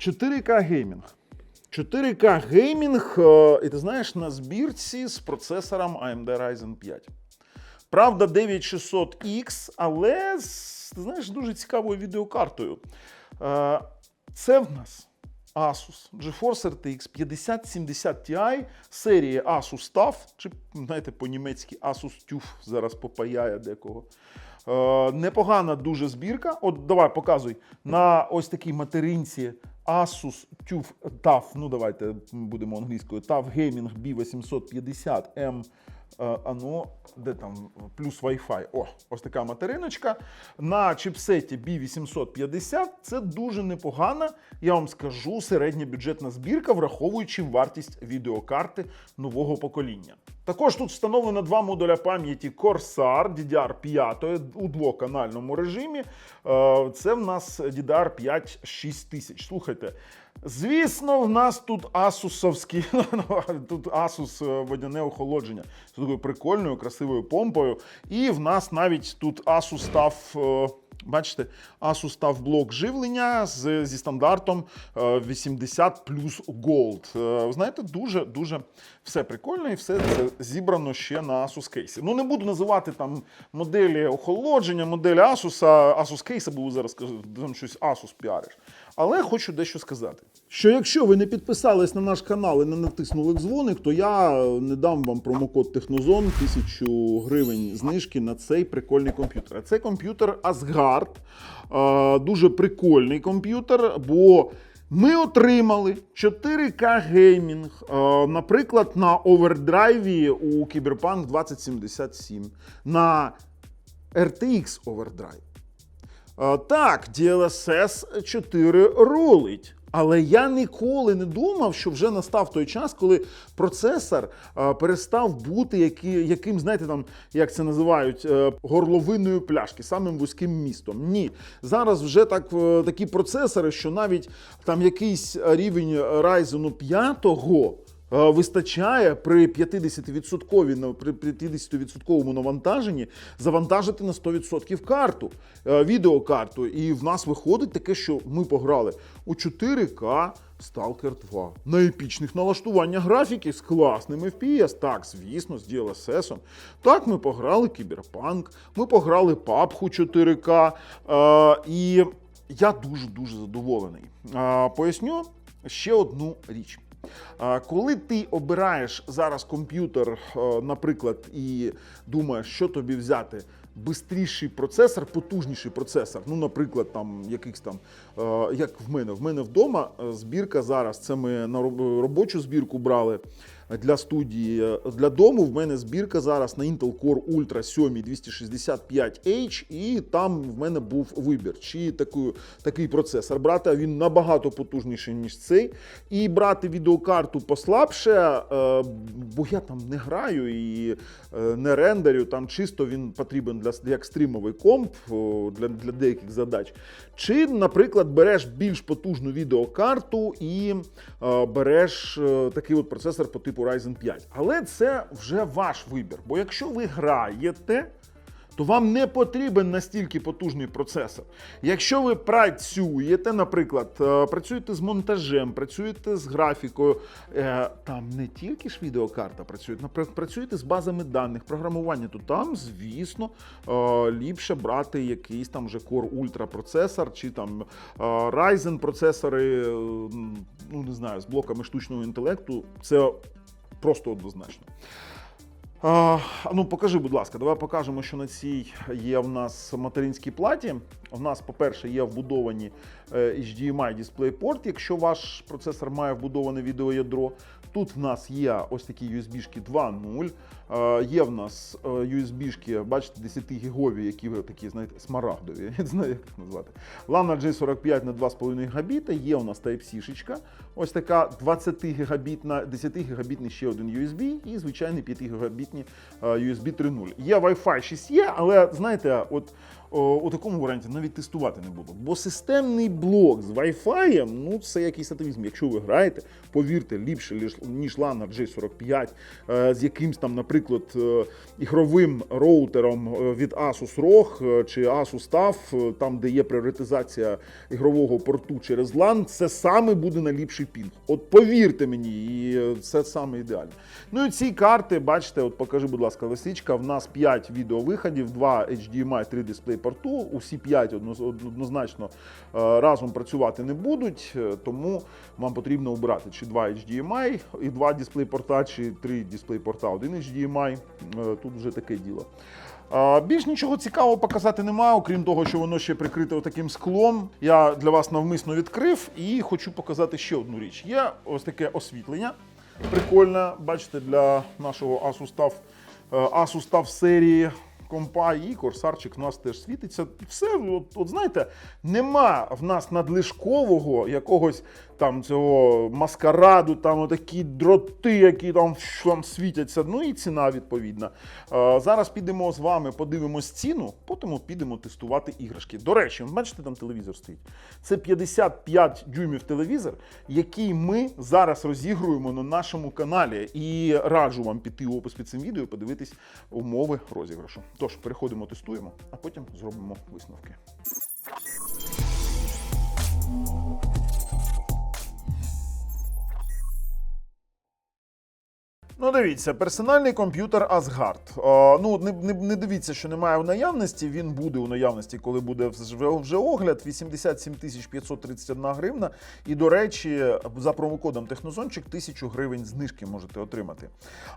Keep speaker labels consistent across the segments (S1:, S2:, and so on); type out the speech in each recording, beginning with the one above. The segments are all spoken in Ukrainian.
S1: 4К геймінг. 4К геймінг, е, і ти знаєш, на збірці з процесором AMD Ryzen 5. Правда, 9600X, але з ти знаєш, дуже цікавою відеокартою. Е, Це в нас Asus GeForce RTX 5070 Ti серії Asus TUF, чи знаєте, по-німецьки Asus TUF зараз попаяє декого. Е, непогана дуже збірка. От давай показуй на ось такій материнці Asus TUF TAF, ну давайте будемо англійською, TAF Gaming B850M. Е, Ано, де там плюс Wi-Fi. О, ось така материночка. На чіпсеті B850 це дуже непогана, я вам скажу, середня бюджетна збірка, враховуючи вартість відеокарти нового покоління. Також тут встановлено два модуля пам'яті Corsair DDR5 у двоканальному режимі. Е, Це в нас DDR5 6000. Слухайте. Звісно, в нас тут асусовські, тут Asus е, водяне охолодження з такою прикольною, красивою помпою. І в нас навіть тут Asus став. е, Бачите, Asus став блок живлення з, зі стандартом е, 80 плюс Gold. Е, знаєте, дуже дуже все прикольно і все це зібрано ще на Asus кейсі. Ну не буду називати там моделі охолодження, моделі Asus, Asus кейси, бо зараз там щось Asus піариш. Але хочу дещо сказати. Що якщо ви не підписались на наш канал і не натиснули дзвоник, то я не дам вам промокод Технозон 1000 гривень знижки на цей прикольний комп'ютер. А це комп'ютер Asgard. Е, Дуже прикольний комп'ютер, бо ми отримали 4К геймінг, е, наприклад, на овердрайві у Cyberpunk 2077, на RTX Overdrive. Е, Так, DLSS 4 рулить. Але я ніколи не думав, що вже настав той час, коли процесор е, перестав бути які, яким, знаєте, там, як це називають, е, горловиною пляшки, самим вузьким містом. Ні. Зараз вже так, такі процесори, що навіть там якийсь рівень Ryzen 5 Е, вистачає при 50% при 50% навантаженні завантажити на 100% карту, е, відеокарту. І в нас виходить таке, що ми пограли у 4К Stalker 2 на епічних налаштуваннях графіки з класним FPS. Так, звісно, з DLSS. Так, ми пограли Кіберпанк, ми пограли PUBG 4К. Е, і я дуже-дуже задоволений. Е, поясню ще одну річ. Коли ти обираєш зараз комп'ютер, е, наприклад, і думаєш, що тобі взяти, бистріший процесор, потужніший процесор, ну, наприклад, там якийсь там, е, як в мене, в мене вдома е, збірка зараз. Це ми на робочу збірку брали для студії. Е, Для дому в мене збірка зараз на Intel Core Ultra 7 265H, і там в мене був вибір, чи таку, такий процесор брати, він набагато потужніший, ніж цей. І брати відеокарту послабше, е, бо я там не граю і е, не рендерю, там чисто він потрібен для як стрімовий комп для, для деяких задач. Чи, наприклад, береш більш потужну відеокарту і береш такий от процесор по типу Ryzen 5. Але це вже ваш вибір. Бо якщо ви граєте, то вам не потрібен настільки потужний процесор. Якщо ви працюєте, наприклад, е, працюєте з монтажем, працюєте з графікою, е, там не тільки ж відеокарта працює, наприклад, працюєте з базами даних, програмування, то там, звісно, е, ліпше брати якийсь там вже Core Ultra процесор чи там Ryzen процесори, ну не знаю, з блоками штучного інтелекту. Це просто однозначно. А, ну, покажи, будь ласка, давай покажемо, що на цій є в нас материнській платі. У нас, по-перше, є вбудовані е, HDMI DisplayPort, якщо ваш процесор має вбудоване відеоядро. Тут в нас є ось такі USB-шки 2.0. Е, Є в нас е, USB-шки, бачите, 10 гігові, які ви такі, знаєте, смарагдові, я не знаю, як їх назвати. LAN J45 на 2,5 гігабіта. Є у нас Type-C-шечка. Ось така 20 гігабітна, 10 гігабітний ще один USB і звичайний 5 гігабітні е, USB 3.0. Є Wi-Fi 6 є, але знаєте, от у такому варіанті навіть тестувати не буду. Бо системний блок з Wi-Fi, ну це якийсь атовізм. Якщо ви граєте, повірте, ліпше ніж- ніж LAN G45, е, з якимсь там, наприклад, е, ігровим роутером е, від Asus ROG е, чи Asus TUF, там, де є пріоритизація ігрового порту через LAN, це саме буде найліпший пінг. От повірте мені, і це саме ідеально. Ну і ці карти, бачите, от покажи, будь ласка, лисичка. В нас 5 відеовиходів, 2 HDMI, 3 дисплей порту. Усі 5 однозначно разом працювати не будуть, тому вам потрібно обирати чи 2 HDMI і 2 дисплей порта, чи 3 дисплей порта, 1 HDMI. Е, Тут вже таке діло. Більш нічого цікавого показати немає, окрім того, що воно ще прикрите отаким склом. Я для вас навмисно відкрив і хочу показати ще одну річ. Є ось таке освітлення. Прикольне, бачите, для нашого Asus TUF, е, серії компа і корсарчик у нас теж світиться. Все, от, от знаєте, нема в нас надлишкового якогось там цього маскараду, там отакі дроти, які там, там світяться. Ну і ціна відповідна. Зараз підемо з вами, подивимось ціну, потім підемо тестувати іграшки. До речі, бачите, там телевізор стоїть. Це 55 дюймів телевізор, який ми зараз розігруємо на нашому каналі. І раджу вам піти в опис під цим відео подивитись умови розіграшу. Тож, переходимо, тестуємо, а потім зробимо висновки. Ну, дивіться, персональний комп'ютер Asgard. Е, ну, не, не, не дивіться, що немає в наявності. Він буде у наявності, коли буде вже, вже огляд. 87 531 гривна. І, до речі, за промокодом Технозончик 1000 гривень знижки можете отримати.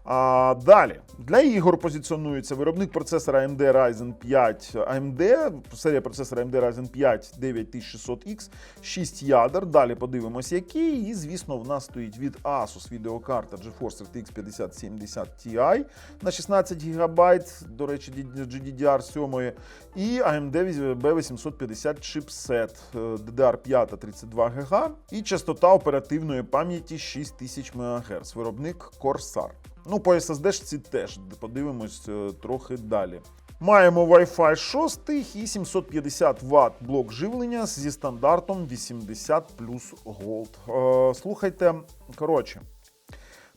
S1: А, далі. Для ігор позиціонується виробник процесора AMD Ryzen 5 AMD, серія процесора AMD Ryzen 5 9600X, 6 ядер. Далі подивимось, який. І, звісно, в нас стоїть від Asus відеокарта GeForce RTX 5070 Ti на 16 ГБ, до речі, GDDR 7 і AMD B850 чипсет е, DDR5 32 ГБ і частота оперативної пам'яті 6000 МГц. Виробник Corsair. Ну, по SSD теж подивимось е, трохи далі. Маємо Wi-Fi 6 і 750 Вт блок живлення зі стандартом 80 плюс Gold. Е, слухайте, коротше,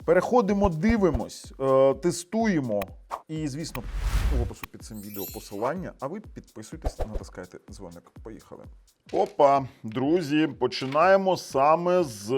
S1: переходимо, дивимось, е, тестуємо. І, звісно, в опису під цим відео посилання. А ви підписуйтесь, натискайте дзвоник. Поїхали. Опа, друзі, починаємо саме з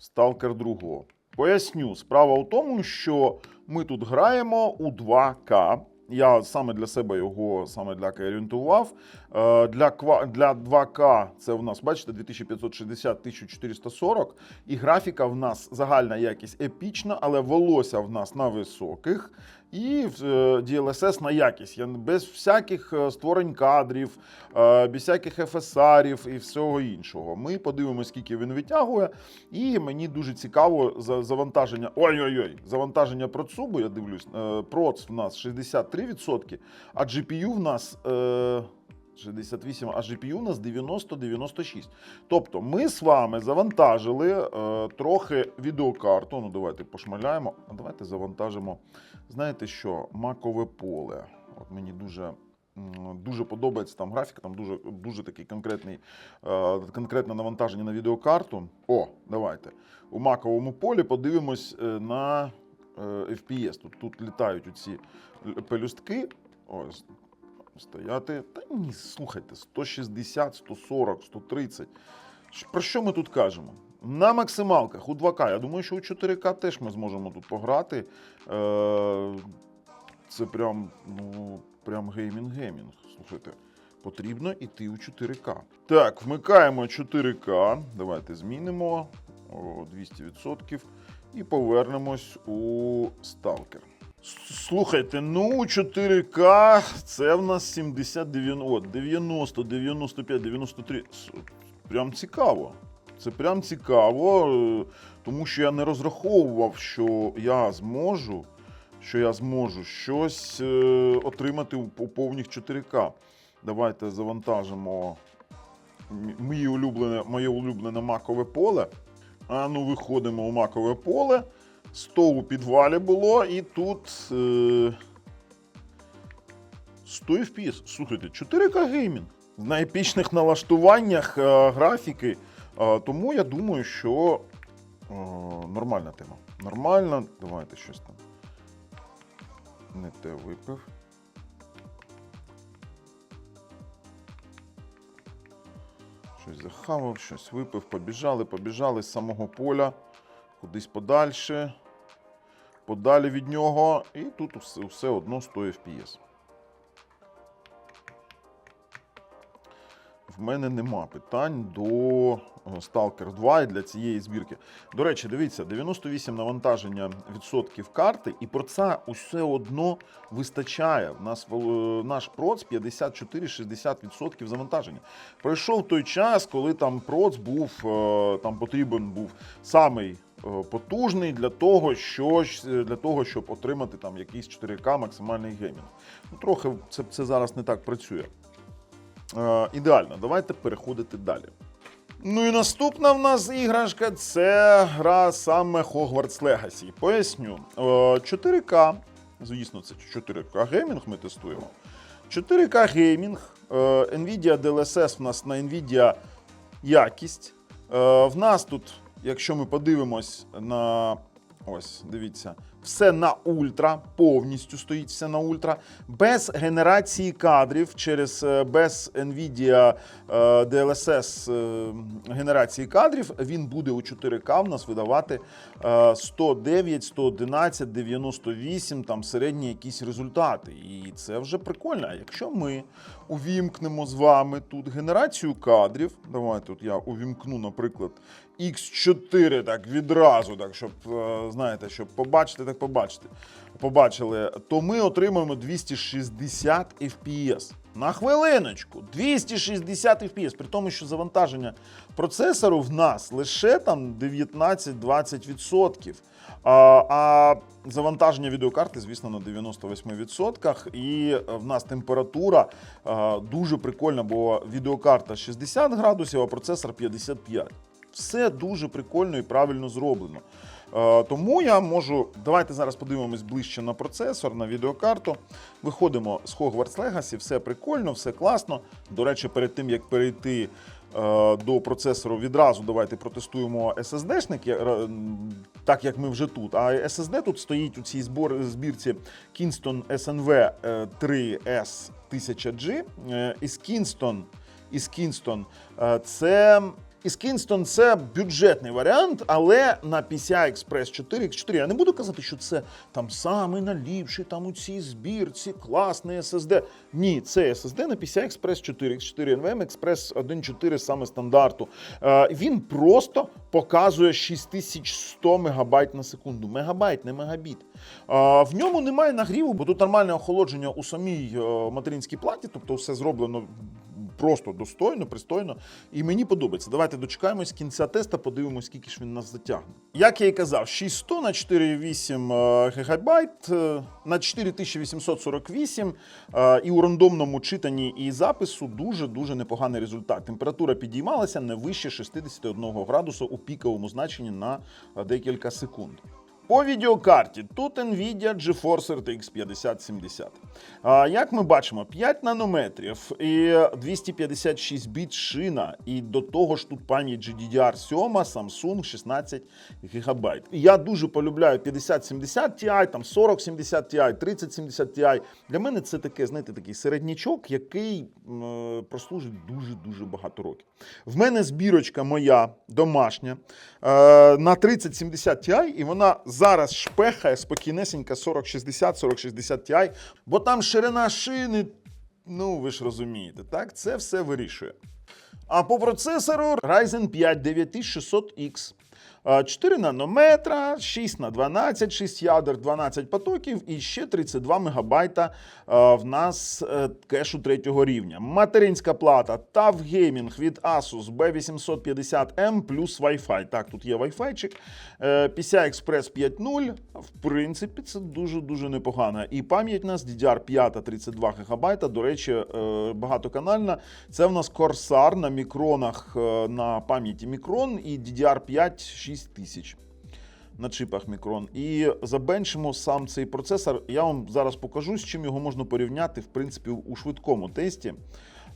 S1: Stalker 2. Поясню, справа у тому, що ми тут граємо у 2К. Я саме для себе його саме для орієнтував. Е, Для, для 2К це у нас, бачите, 2560 1440. І графіка в нас загальна якість епічна, але волосся в нас на високих. І в DLSS на якість. Без всяких е, створень кадрів, е, без всяких FSR і всього іншого. Ми подивимося, скільки він витягує. І мені дуже цікаво за завантаження. Ой-ой-ой, завантаження процубу, я дивлюсь. е, Проц в нас 63%, а GPU в нас. Е, 68, а GPU у нас 90-96. Тобто ми з вами завантажили е, трохи відеокарту. Ну, давайте пошмаляємо. А давайте завантажимо. Знаєте що? Макове поле. От мені дуже. Дуже подобається там графік, там дуже, дуже такий конкретний, е, конкретне навантаження на відеокарту. О, давайте. У маковому полі подивимось е, на е, FPS. Тут, тут літають оці пелюстки. Ось, стояти. Та ні, слухайте, 160, 140, 130. Про що ми тут кажемо? На максималках у 2К. Я думаю, що у 4К теж ми зможемо тут пограти. Е, Це прям, ну, прям геймінг-геймінг. Слухайте, потрібно йти у 4К. Так, вмикаємо 4К. Давайте змінимо 200% і повернемось у Stalker. Слухайте, ну 4К це в нас 70, 90, 90, 95, 93. Прям цікаво. Це прям цікаво, е, тому що я не розраховував, що я зможу, що я зможу щось е, отримати у, повних 4К. Давайте завантажимо м- мій улюблене, моє улюблене макове поле. А ну, виходимо у макове поле. 100 у підвалі було, і тут е, 100 FPS. Слухайте, 4К геймінг. На епічних налаштуваннях е, графіки. Е, тому я думаю, що е, нормальна тема. Нормальна. Давайте щось там. Не те випив. Щось захавав, щось випив, побіжали, побіжали з самого поля, кудись подальше, подалі від нього, і тут все, все одно 100 FPS. В мене нема питань до е, Stalker 2 і для цієї збірки. До речі, дивіться, 98 навантаження відсотків карти, і про це усе одно вистачає. В нас е, наш проц 54-60% завантаження. Пройшов той час, коли там проц був е, там потрібен був самий потужний для того, що, для того, щоб отримати там якийсь 4К максимальний геймінг. Ну, трохи це, це зараз не так працює. Е, ідеально, давайте переходити далі. Ну і наступна в нас іграшка це гра саме Hogwarts Legacy. Поясню. Е, 4К, звісно, це 4К геймінг ми тестуємо. 4К геймінг, е, Nvidia DLSS в нас на Nvidia якість. Е, В нас тут, якщо ми подивимось на. Ось, дивіться, все на ультра, повністю стоїть все на ультра, без генерації кадрів через е, без Nvidia е, DLSS е, генерації кадрів. Він буде у 4К в нас видавати е, 109, 111, 98, там середні якісь результати. І це вже прикольно. Якщо ми увімкнемо з вами тут генерацію кадрів, давайте тут я увімкну, наприклад, X4 так відразу, так щоб е, знаєте, щоб побачити, так побачити. Побачили, то ми отримаємо 260 FPS. На хвилиночку, 260 FPS, при тому, що завантаження процесору в нас лише там 19-20%. А, а завантаження відеокарти, звісно, на 98%. І в нас температура а, дуже прикольна, бо відеокарта 60 градусів, а процесор 55. Все дуже прикольно і правильно зроблено. Е, Тому я можу. Давайте зараз подивимось ближче на процесор, на відеокарту. Виходимо з Hogwarts Legacy, все прикольно, все класно. До речі, перед тим як перейти е, до процесору, відразу давайте протестуємо SSD-шник, так як ми вже тут. А SSD тут стоїть у цій збірці Kingston SNV е, 3S 1000G. Е, Із Kingston, із Kingston е, це. Із Kingston це бюджетний варіант, але на PCI Express 4 X4 я не буду казати, що це там самий наліпший там у цій збірці, класний SSD. Ні, це SSD на PCI Express 4 X4 NVMe Express 1.4 саме стандарту. Е, він просто показує 6100 мегабайт на секунду. Мегабайт, не мегабіт. Е, в ньому немає нагріву, бо тут нормальне охолодження у самій е, материнській платі, тобто все зроблено просто достойно, пристойно. І мені подобається. Давайте дочекаємось кінця теста, подивимось, скільки ж він нас затягне. Як я і казав, 6100 на 4,8 гігабайт, е, на 4848 е, і у рандомному читанні і запису дуже-дуже непоганий результат. Температура підіймалася не вище 61 градусу у піковому значенні на е, декілька секунд. По відеокарті тут Nvidia GeForce RTX 5070. А, як ми бачимо, 5 нанометрів і 256 біт шина, і до того ж тут пам'ять GDDR7, Samsung 16 ГБ. Я дуже полюбляю 5070 Ti, там 4070 Ti, 3070 Ti. Для мене це таке, знаєте, такий середнячок, який е, прослужить дуже-дуже багато років. В мене збірочка моя домашня е, на 3070 Ti, і вона зараз шпехає спокійнесенька 4060, 4060 Ti, бо там ширина шини, ну ви ж розумієте, так? Це все вирішує. А по процесору Ryzen 5 9600X. Е, 4 нанометра, 6 на 12, 6 ядер, 12 потоків і ще 32 мегабайта в нас е, кешу третього рівня. Материнська плата TAF Gaming від Asus B850M плюс Wi-Fi. Так, тут є Wi-Fi-чик. Е, PCI Express 5.0. В принципі, це дуже-дуже непогано. І пам'ять нас DDR5 32 ГБ. До речі, е, багатоканальна. Це в нас Corsair на мікронах на пам'яті мікрон і DDR5 6000. на чипах Micron і забенчимо сам цей процесор. Я вам зараз покажу, з чим його можна порівняти в принципі у швидкому тесті.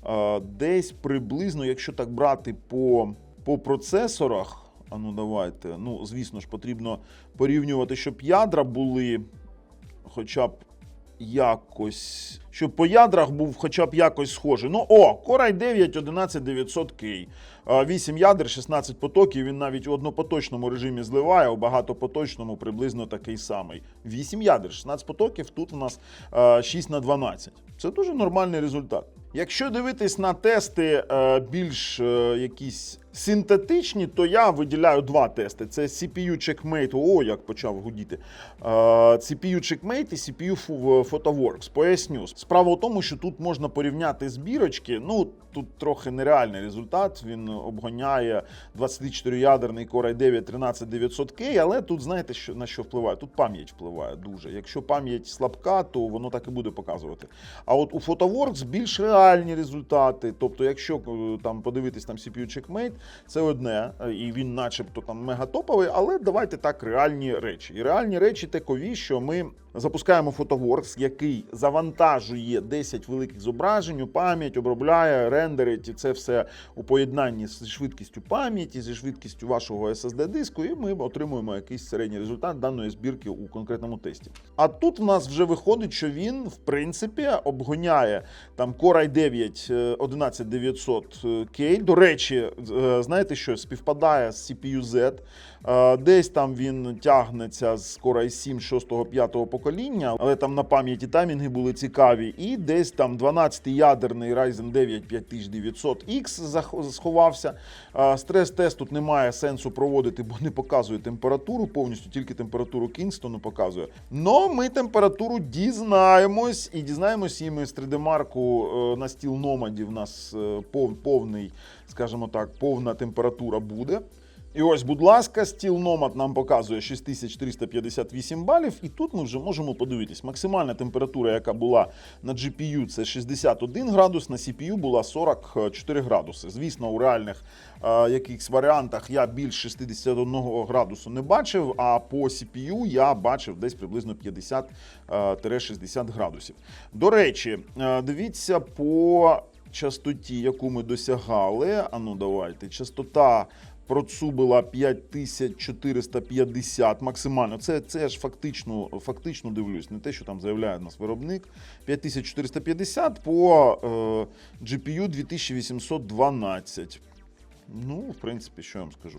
S1: Е, Десь приблизно, якщо так брати по, по процесорах. А ну давайте. Ну, звісно ж, потрібно порівнювати, щоб ядра були хоча б якось. Щоб по ядрах був хоча б якось схожий. Ну, о, Core i9 11900K. 8 ядер, 16 потоків. Він навіть у однопоточному режимі зливає, у багатопоточному приблизно такий самий. 8 ядер, 16 потоків. Тут у нас е, 6 на 12. Це дуже нормальний результат. Якщо дивитись на тести е, більш е, якісь синтетичні, то я виділяю два тести: це CPU Checkmate. О, як почав гудіти. Е, CPU Checkmate і CPU Pho- Photoworks. Поясню. Справа в тому, що тут можна порівняти збірочки. Ну, тут трохи нереальний результат. Він обгоняє 24-ядерний Core i9 13900K, але тут знаєте, що на що впливає? Тут пам'ять впливає дуже. Якщо пам'ять слабка, то воно так і буде показувати. А от у Photoworks більш реальні результати. Тобто, якщо е, там подивитись там CPU Checkmate, це одне, е, і він, начебто, там мегатоповий, але давайте так, реальні речі. І реальні речі такові, що ми запускаємо Photoworks, який завантажує 10 великих зображень у пам'ять, обробляє, рендерить, і це все у поєднанні з швидкістю пам'яті, зі швидкістю вашого SSD-диску, і ми отримуємо якийсь середній результат даної збірки у конкретному тесті. А тут в нас вже виходить, що він, в принципі, обгоняє там Core i9 е, 11900K. До речі, е, знаєте що, співпадає з CPU Z. Е, Десь там він тягнеться з Core i7 6-5 покоління, але там на пам'яті таймінги були цікаві. І десь там 12-ядерний Ryzen 9 5900X зах- сховався. Е, Стрес-тест тут немає сенсу проводити, бо не показує температуру повністю, тільки температуру Кінгстону показує. Но ми температуру дізнаємось і дізнаємось і ми з 3D-марку е, на стіл Номаді в нас повний, скажімо так, повна температура буде. І ось, будь ласка, стіл Nomad нам показує 6358 балів, і тут ми вже можемо подивитись. Максимальна температура, яка була на GPU, це 61 градус, на CPU була 44 градуси. Звісно, у реальних е, якихось варіантах я більш 61 градусу не бачив, а по CPU я бачив десь приблизно 50-60 градусів. До речі, е, дивіться по частоті, яку ми досягали. А ну давайте, частота процубила 5450 максимально. Це, це я ж фактично, фактично дивлюсь, не те, що там заявляє нас виробник. 5450 по е, GPU 2812. Ну, в принципі, що я вам скажу.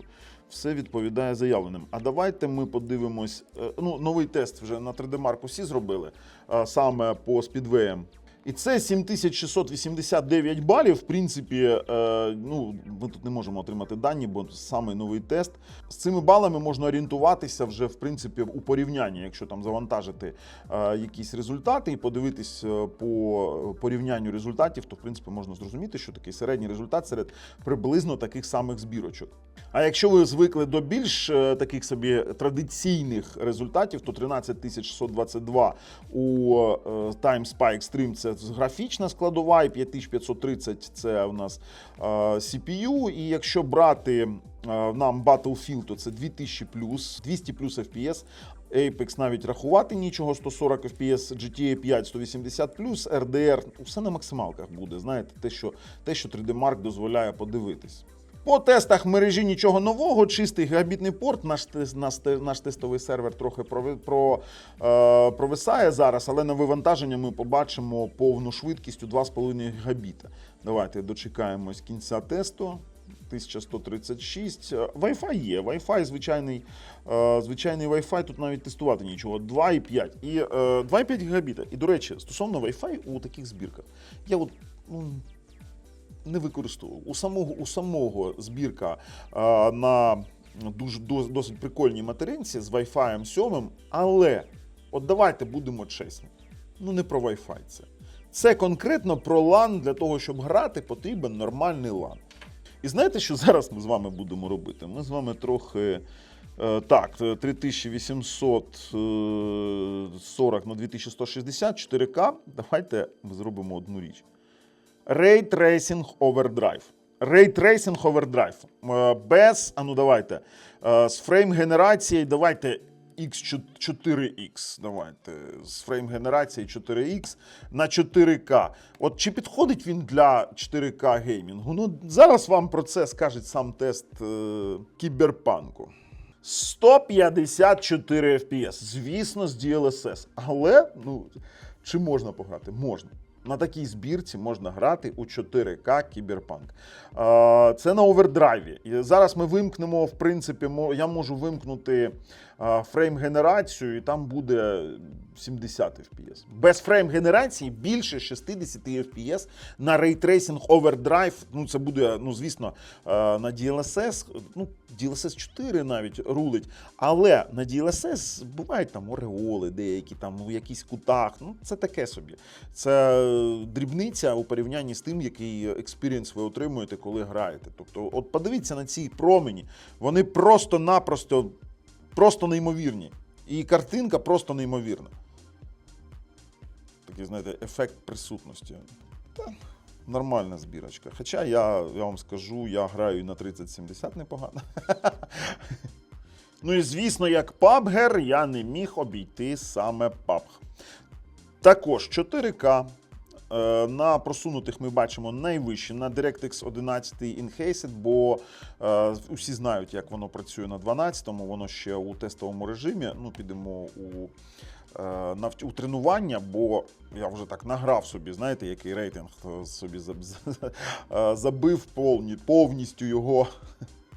S1: Все відповідає заявленим. А давайте ми подивимось. е, Ну, новий тест вже на 3D Mark усі зробили е, саме по спідвеям. І це 7689 балів. В принципі, е, ну ми тут не можемо отримати дані, бо саме новий тест. З цими балами можна орієнтуватися вже в принципі у порівнянні, якщо там завантажити е, якісь результати і подивитись е, по порівнянню результатів, то в принципі можна зрозуміти, що такий середній результат серед приблизно таких самих збірочок. А якщо ви звикли до більш таких собі традиційних результатів, то 13622 у Time Spy Extreme це графічна складова, і 5530 це у нас CPU. І якщо брати нам Battlefield, то це 2000 плюс, 200 плюс FPS. Apex навіть рахувати нічого, 140 FPS, GTA 5, 180 плюс, RDR, усе на максималках буде. Знаєте, те, що, те, що 3D Mark дозволяє подивитись. По тестах мережі нічого нового, чистий гігабітний порт. Наш, наш, наш тестовий сервер трохи прови- про, е, провисає зараз, але на вивантаження ми побачимо повну швидкість у 2,5 гігабіта. Давайте дочекаємось кінця тесту. 1136. Е, Wi-Fi є. Wi-Fi звичайний, е, звичайний Wi-Fi, тут навіть тестувати нічого. 2,5 і е, 2,5 гігабіта. І до речі, стосовно Wi-Fi у таких збірках, я от ну, не використовував. У самого, у самого збірка е, на дуже досить прикольній материнці з Wi-Fi 7, але от давайте будемо чесні. Ну не про Wi-Fi це. Це конкретно про LAN для того, щоб грати, потрібен нормальний LAN. І знаєте, що зараз ми з вами будемо робити? Ми з вами трохи. е, Так, 3840 на 2160 4К. Давайте зробимо одну річ. Ray Tracing Overdrive. Ray Tracing Overdrive. Е, Без, а ну давайте. е, З фрейм генерацією давайте X4X. Давайте. З фрейм генерацією 4X на 4К. От чи підходить він для 4К геймінгу? Ну, зараз вам про це скаже сам тест е, кіберпанку. 154 FPS, звісно, з DLSS. Але ну, чи можна пограти? Можна. На такій збірці можна грати у 4К кіберпанк. Це на овердрайві. І зараз ми вимкнемо, в принципі, я можу вимкнути фрейм-генерацію, і там буде 70 FPS. Без фрейм-генерації більше 60 FPS на Tracing Overdrive. Ну, це буде, ну, звісно, на DLSS, ну, DLSS 4 навіть рулить. Але на DLSS бувають там ореоли деякі, там у якісь кутах. Ну, це таке собі. Це дрібниця у порівнянні з тим, який експірієнс ви отримуєте, коли граєте. Тобто, от подивіться на ці промені. Вони просто-напросто просто неймовірні. І картинка просто неймовірна. Такий, знаєте, ефект присутності. Нормальна збірочка. Хоча я, я вам скажу, я граю на 3070 непогано. ну і звісно, як PUBG я не міг обійти саме PUBG. Також 4К. Е, На просунутих ми бачимо найвище на DirectX 11 Enhanced, бо е, усі знають, як воно працює на 12-му, воно ще у тестовому режимі. Ну, підемо у, е, у тренування, бо я вже так награв собі, знаєте, який рейтинг собі забив повністю його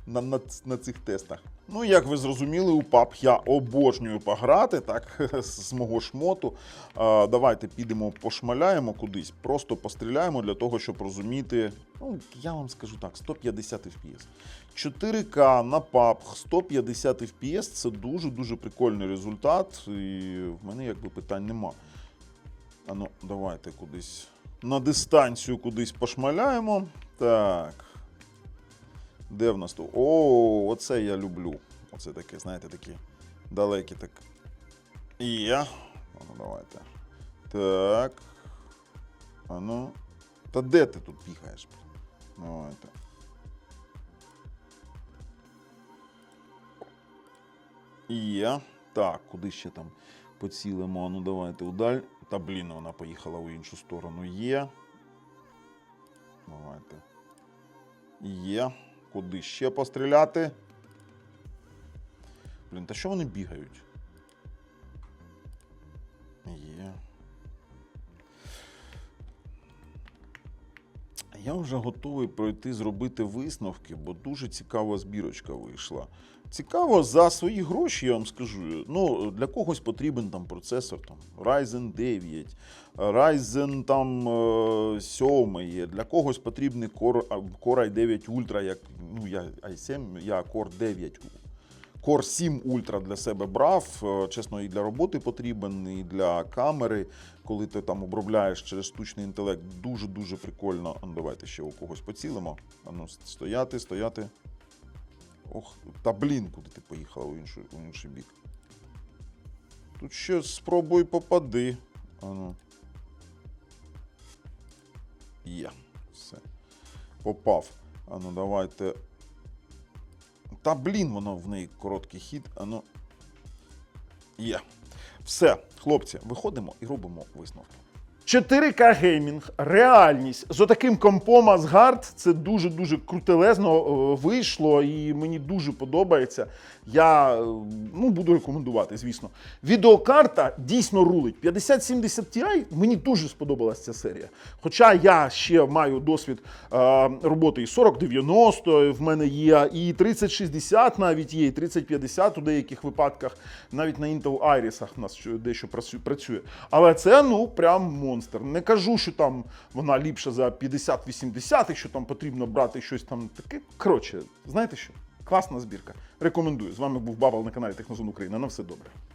S1: на, на, на цих тестах. Ну, як ви зрозуміли, у PUBG я обожнюю пограти, так, з мого шмоту. А, давайте підемо пошмаляємо кудись, просто постріляємо для того, щоб розуміти. Ну, я вам скажу так, 150 FPS. 4К на PUBG, 150 FPS це дуже-дуже прикольний результат, і в мене якби питань нема. А ну, давайте кудись на дистанцію кудись пошмаляємо. Так. Де в нас тут? О, оце я люблю. Оце таке, знаєте, такі далекі так. Є. Ну, давайте. Так. А ну. Та де ти тут бігаєш? Давайте. Є. Так, куди ще там поцілимо? А Ну давайте удаль. Та блін, вона поїхала в іншу сторону. Є. Давайте. Є. Куди ще постріляти? Блін, та що вони бігають? Є. Я вже готовий пройти зробити висновки, бо дуже цікава збірочка вийшла. Цікаво за свої гроші, я вам скажу. Ну, для когось потрібен там процесор там, Ryzen 9, Ryzen там е, 7 є. Для когось потрібний Core, Core i9 Ultra, як ну, я i7, я Core 9 Core 7 Ultra для себе брав. Е, Чесно, і для роботи потрібен, і для камери, коли ти там обробляєш через штучний інтелект. Дуже-дуже прикольно. Ну, давайте ще у когось поцілимо. А ну, стояти, стояти. Ох, та блін, куди ти поїхала у інший, у інший бік. Тут ще спробуй попади. А ну. Є. Все. Попав. А ну давайте. Та блін, воно в неї короткий хід. А ну. Є. Все, хлопці, виходимо і робимо висновки. 4К геймінг, реальність з отаким компом Asgard це дуже-дуже крутелезно е, вийшло і мені дуже подобається. Я е, ну, буду рекомендувати, звісно. Відеокарта дійсно рулить. 5070 Ti мені дуже сподобалася ця серія. Хоча я ще маю досвід е, роботи і 4090, в мене є і 3060 навіть є, і 3050 у деяких випадках, навіть на Intel Iris в нас дещо працює. Але це ну прям монстр. Не кажу, що там вона ліпша за 50-80, що там потрібно брати щось там таке. Коротше, знаєте що? Класна збірка. Рекомендую. З вами був Бабал на каналі Технозон Україна. На все добре.